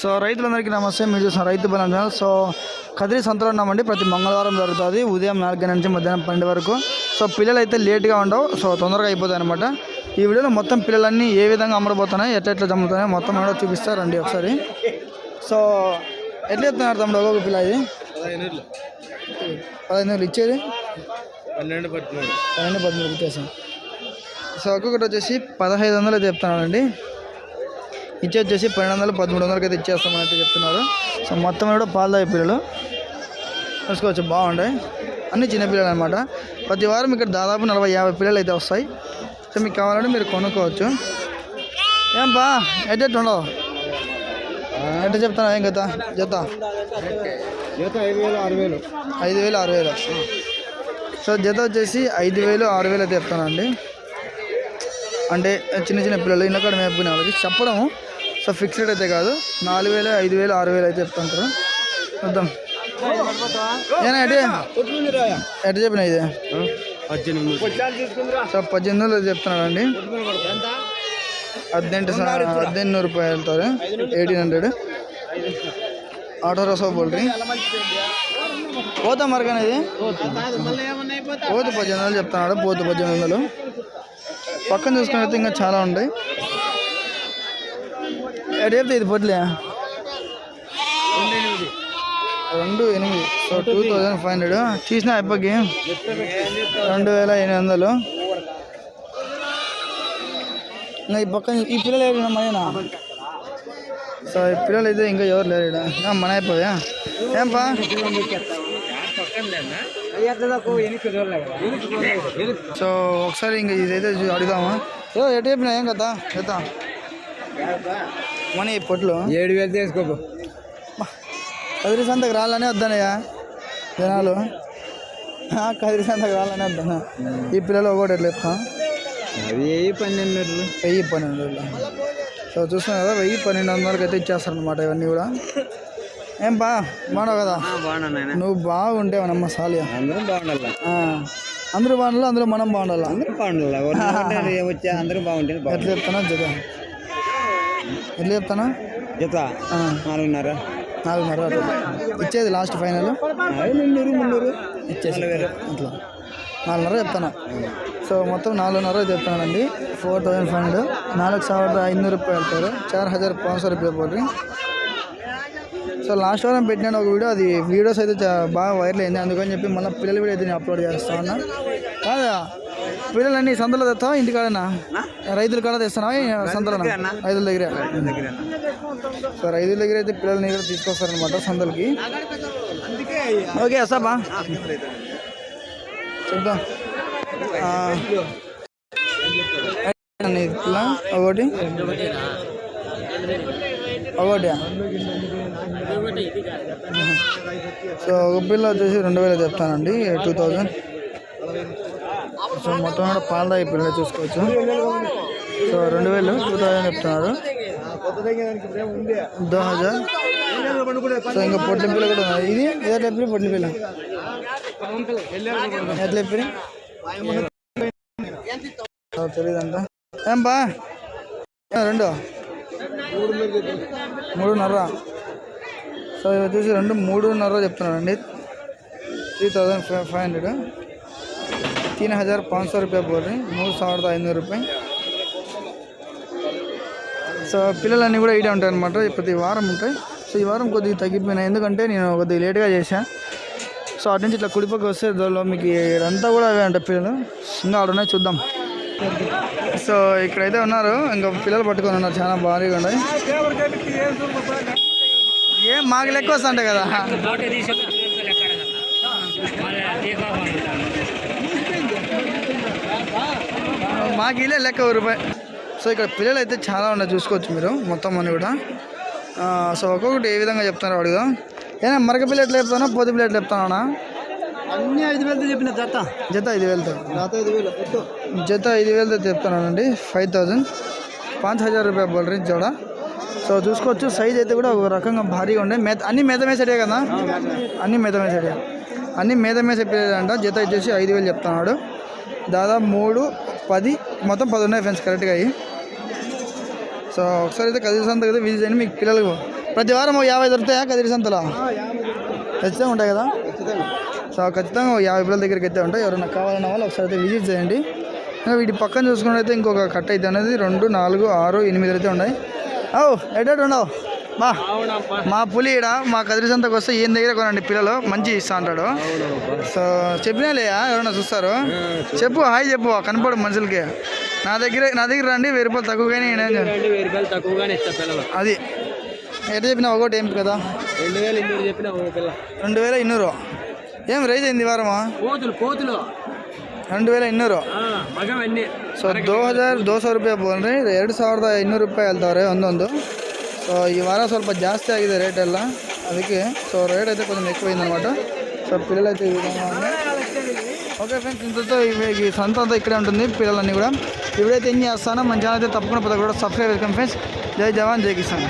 So రైతులందరికీ నమస్తే. మీరు చూసిన రైతు బలం ఛానల్. సో కదిరి సంతలో ఉన్నామండి. ప్రతి మంగళవారం జరుగుతుంది. ఉదయం నాలుగు గంటల నుంచి మధ్యాహ్నం పన్నెండు వరకు. సో పిల్లలు అయితే లేట్గా ఉండవు. సో తొందరగా అయిపోతాయి అనమాట ఈ వీడియోలో మొత్తం పిల్లలన్నీ ఏ విధంగా అమ్మడబోతున్నాయి ఎట్లా ఎట్లా జమ్ముతున్నాయి మొత్తం కూడా చూపిస్తారండి ఒకసారి. సో ఎట్లా చెప్తున్నారు తమ్ముడు ఒక్కొక్క పిల్ల ఇది? పదహైదు వేలు ఇచ్చేది? పన్నెండు పద్మూడు పన్నెండు పదమూడు ఇచ్చేసాం. సో ఒక్కొక్కటి వచ్చేసి పదహైదు వందలు అయితే చెప్తున్నానండి ఇచ్చే వచ్చేసి పన్నెండు వందలు పదమూడు వందలకి అయితే ఇచ్చేస్తామని అయితే చెప్తున్నారు. సో మొత్తం కూడా పాలు తాగే పిల్లలు చూసుకోవచ్చు బాగుంటాయి. అన్ని చిన్న పిల్లలు అనమాట ప్రతి వారం ఇక్కడ దాదాపు నలభై యాభై పిల్లలు అయితే వస్తాయి. సో మీకు కావాలంటే మీరు కొనుక్కోవచ్చు. ఏం బా ఎడ్డెట్ ఉండవు? ఎట్ట చెప్తాను ఏం కదా జత. జత ఐదు వేలు ఆరు వేలు. ఐదు వేలు ఆరు వేలు. సో జత వచ్చేసి ఐదు వేలు ఆరు వేలు అయితే చెప్తానండి. అంటే చిన్న చిన్న పిల్లలు ఇళ్ళకాడ మేపుకునే వాళ్ళకి చెప్పడం సో ఫిక్స్డ్ అయితే కాదు. నాలుగు వేలు ఐదు వేలు ఆరు వేలు అయితే చెప్తుంటారు. చూద్దాం ఏనా ఎటు? ఎటు చెప్పిన ఇది? సో పద్దెనిమిది వందలు చెప్తున్నాడండి పద్దెంటి పద్దెనిమిది నూరు రూపాయలు వెళ్తారు. Eighteen hundred. ఆటో రసో బోల్డ్రీ పోతాం మరకనే ఇది? పోతు పద్దెనిమిది వందలు చెప్తున్నాడు పోతు పద్దెనిమిది వందలు. పక్కన చూసుకున్నట్టు ఇంకా చాలా ఉన్నాయి. ఎటు ఇది పొట్లే. రెండు ఎనిమిది. So two thousand five hundred తీసిన అప్పకి రెండు వేల ఎనిమిది వందలు. ఈ పక్కన ఈ పిల్లలు ఎవరు మనేనా సో ఈ పిల్లలు అయితే ఇంకా ఎవరు లేరు ఇక్కడ మన అయిపోయా? ఏంపా? సో ఒకసారి ఇంకా ఇదైతే చూ- అడుగుదామా? ఏ ఎటు చెప్పినా ఏం కదా ఎత్తా. మన ఈ పొట్లు. ఏడు వేలు తీసుకో కదిరి సంతకు రావాలని వద్దనయ్యా జనాలు. కదిరి సంతకు రావాలని వద్దనా ఈ పిల్లలు ఒకటి ఎట్లా చెప్తాం? అవి పన్నెండు వెయ్యి పన్నెండు వేలు. సో చూస్తున్నావు కదా వెయ్యి పన్నెండు వందలకి అయితే ఇచ్చేస్తారు అనమాట ఇవన్నీ కూడా. ఏం బా బాగున్నావు కదా? నువ్వు బాగుంటే మనమ్మ సాలియా. అందరం బాగుండాలి. అందరూ బాగుండాలి? అందులో మనం బాగుండాలి? అందరూ బాగుండాలి. అందరూ బాగుంటే ఎట్లా చెప్తానా జత ఎట్లా చెప్తానా జత ఆ, నాలుగున్నర నాలుగున్నర అట్లా ఇచ్చేది లాస్ట్ ఫైనల్ అవి మున్నూరు మున్నూరు ఇచ్చేసి అట్లా నాలుగున్నర చెప్తాను సో మొత్తం నాలుగున్నర చెప్తానండి ఫోర్ థౌజండ్ ఫైవ్ హండ్రెడ్ నాలుగు ಸಾವಿರದ ఐదునూరు రూపాయలు ಹೇಳ್ತಾರೆ చార్ హజార్ పాంచ్ సో రూపాయలు పోటీ సో లాస్ట్ వారం పెట్టినాను ఒక వీడియో అది వీడియోస్ అయితే చా- బాగా వైరల్ అయింది అందుకని చెప్పి మళ్ళీ పిల్లల వీడియో అయితే నేను అప్లోడ్ చేస్తా ఉన్నా కాదా పిల్లలన్నీ సంతలో తెస్తావా? ఇంటికాడనా రైతుల కాడ తెస్తానా? సంతలో రైతుల దగ్గర. సో రైతుల దగ్గర అయితే పిల్లల్ని కూడా తీసుకొస్తారనమాట సంతలకి ఓకే ఆ, ఇది పిల్ల? ఒకటి. ఒకటి. సో ఒక పిల్ల వచ్చేసి రెండు వేలు చెప్తానండి టూ థౌజండ్. సో మొత్తం కూడా పాలదాయి పిల్లలు చూసుకోవచ్చు. సో రెండు వేలు టూ థౌజండ్ చెప్తున్నారు. దో హజార్. సో ఇంకా పొట్ల పిల్ల కూడా ఉన్నాయి ఇది ఏదో ఎప్పుడు పొట్ల పిల్ల. ఎట్లా ఎప్పుడు తెలియదంట ఏం బా? రెండు. మూడున్నర. సో ఇవి వచ్చేసి రెండు మూడున్నర చెప్తున్నారండి. Three thousand five five hundred. तीन हज़ार पाँच सौ रुपये बोल रहे हैं మూడు ಸಾವಿರದ ఐనూరు రూపాయలు సో పిల్లలన్నీ కూడా ఇడే ఉంటాయి అనమాట ప్రతి వారం ఉంటాయి సో ఈ వారం కొద్దిగా తగ్గిపోయినాయి ఎందుకంటే నేను కొద్దిగా లేట్గా చేశాను సో అటు నుంచి ఇట్లా కుడిపక్క వస్తే దానిలో మీకు ఇదంతా కూడా అవే ఉంటాయి పిల్లలు ఇంకా ఆడ ఉన్నాయి చూద్దాం సో ఇక్కడైతే ఉన్నారు ఇంకా పిల్లలు పట్టుకొని ఉన్నారు చాలా భారీగా ఉన్నాయి ఏం మాకు లెక్క వస్తుంటాయి కదా మాకు ఇలే లెక్క రూపాయి సో ఇక్కడ పిల్లలు అయితే చాలా ఉన్నాయి చూసుకోవచ్చు మీరు మొత్తం అని కూడా. సో ఒక్కొక్కటి ఏ విధంగా చెప్తారో అడుగుదాం ఏనా మరక పిల్ల ఎట్లా చెప్తానా పోతి పిల్ల ఎట్లా చెప్తానా అన్ని? ఐదు వేలతో చెప్పిన జత. జత ఐదు వేలతో. జత ఐదు వేలు జత ఐదు వేలతో చెప్తానండి ఫైవ్ థౌజండ్ పాంచ్ హజార్ రూపాయలు బోల్ రీ జోడ. సో చూసుకోవచ్చు సైజ్ అయితే కూడా ఒక రకంగా భారీగా ఉండే. మెత అన్ని మెత కదా? అన్ని మెత మేసడే. అన్ని మీద మేసే అంట జత వచ్చేసి ఐదు వేలు చెప్తున్నాడు. దాదాపు మూడు పది మొత్తం పది ఉన్నాయి ఫ్రెండ్స్ కరెక్ట్గా అవి సో ఒకసారి అయితే కదిరి సంతకు అయితే విజిట్ చేయండి మీకు పిల్లలకు. ప్రతి వారం యాభై దొరుకుతాయా కదిరి సంతలో? ఖచ్చితంగా ఉంటాయి కదా? సో ఖచ్చితంగా యాభై పిల్లల దగ్గరికి అయితే ఉంటాయి. ఎవరైనా కావాలన్న వాళ్ళు ఒకసారి అయితే విజిట్ చేయండి. వీటి పక్కన చూసుకున్నట్టయితే ఇంకొక కట్ అయితే అనేది రెండు నాలుగు ఆరు ఎనిమిది అయితే ఉన్నాయి. ఓ ఎడ్డెడ్ ఉండవు బా మా పులి ఈడ మా కదిరి సంతకు వస్తే ఈయన దగ్గర కొనండి పిల్లలు మంచి ఇస్తా అంటాడు సో చెప్పినాలేయా ఎవరైనా చూస్తారు చెప్పు హాయ్ చెప్పు కనపడు మనుషులకి నా దగ్గర నా దగ్గర రండి వెయ్యి రూపాయలు తక్కువగానే ఇవ్వండి. వెయ్యి రూపాయలు తక్కువగానే ఇస్తా పిల్లలు అది ఎట్లా చెప్పినా ఒకటి ఏం కదా రెండు వేలు ఇన్నూరు చెప్పిన ఓ పిల్ల రెండు వేల ఇన్నూరు ఏం రైజ్ అయింది ఈ వారమా కోతులు కోతులు రెండు వేల ಇನ್ನೂರು ಮಗವನ್ನೇ ಸೊ ದೋ ಹಜಾರ್ ದೋ ಸಾವಿರ ರೂಪಾಯಿ ಬೋಲ್ರಿ ಎರಡು ಸಾವಿರದ ಇನ್ನೂರು ರೂಪಾಯಿ ಹೇಳ್ತಾವ್ರೆ ಒಂದೊಂದು ಸೊ ಈ ವಾರ ಸ್ವಲ್ಪ ಜಾಸ್ತಿ ಆಗಿದೆ ರೇಟ್ ಎಲ್ಲ ಅದಕ್ಕೆ సో రేట్ అయితే కొంచెం ఎక్కువైంది అనమాట సో పిల్లలు అయితే ఈ విధంగా ఉన్నాయి ఓకే ఫ్రెండ్స్ ఇంతతో ఇవి- ఈ సంత అంతా ఇక్కడే ఉంటుంది పిల్లలన్నీ కూడా ఇవిడైతే ఏం చేస్తానో మన ఛానల్ అయితే తప్పకుండా ప్రతి ఒక్కరు కూడా సబ్స్క్రైబ్ చేసుకోండి ఫ్రెండ్స్ జై జవాన్ జై కిసాన్